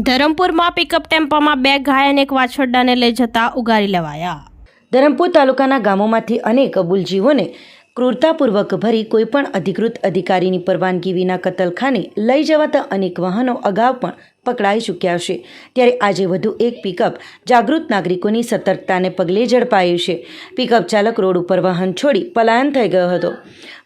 ધરમપુરમાં pickup ટેમ્પોમાં બે ગાય અને એક વાછરડાને લઈ જતા ઉગારી લેવાયા. ધરમપુર તાલુકાના ગામોમાંથી અનેક અબુલજીવોને ક્રૂરતાપૂર્વક ભરી કોઈપણ અધિકૃત અધિકારીની પરવાનગી વિના કતલખાને લઈ જવાતા અનેક વાહનો અગાઉ પણ પકડાઈ ચૂક્યા છે. ત્યારે આજે વધુ એક પિકઅપ જાગૃત નાગરિકોની સતર્કતાને પગલે ઝડપાયું છે. પિકઅપ ચાલક રોડ ઉપર વાહન છોડી પલાયન થઈ ગયો હતો.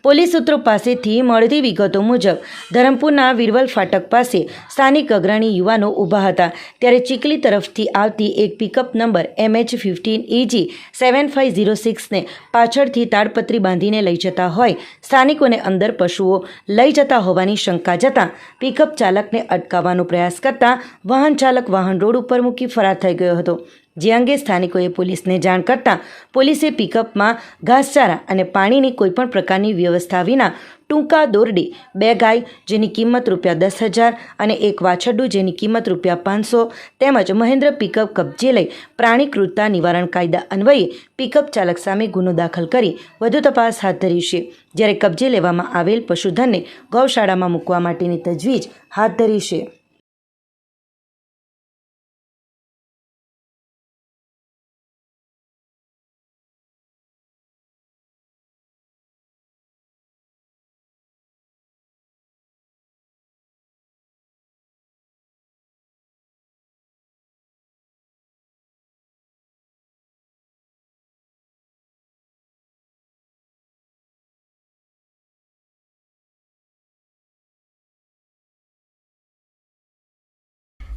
પોલીસ સૂત્રો પાસેથી મળતી વિગતો મુજબ, ધરમપુરના વિરવલ ફાટક પાસે સ્થાનિક અગ્રણી યુવાનો ઊભા હતા. ત્યારે ચીકલી તરફથી આવતી એક pickup number MH fifteen EG seven five zero સિક્સને પાછળથી તાડપત્રી બાંધીને લઈ જતા હોય, સ્થાનિકોને અંદર પશુઓ લઈ જતા હોવાની શંકા જતાં પિકઅપ ચાલકને અટકાવવાનો પ્રયાસ કરતાં વાહન ચાલક વાહન રોડ ઉપર મૂકી ફરાર થઈ ગયો હતો. જે અંગે સ્થાનિકોએ પોલીસને જાણ કરતાં પોલીસે પિકઅપમાં ઘાસચારા અને પાણીની કોઈપણ પ્રકારની વ્યવસ્થા વિના ટૂંકા દોરડી, બે ગાય જેની કિંમત રૂપિયા દસ હજાર અને એક વાછરડું જેની કિંમત રૂપિયા પાંચસો તેમજ મહેન્દ્ર પિકઅપ કબજે લઈ પ્રાણી ક્રૂરતા નિવારણ કાયદા અન્વયે પિકઅપ ચાલક સામે ગુનો દાખલ કરી વધુ તપાસ હાથ ધરી છે. જ્યારે કબજે લેવામાં આવેલ પશુધનને ગૌશાળામાં મૂકવા માટેની તજવીજ હાથ ધરી છે.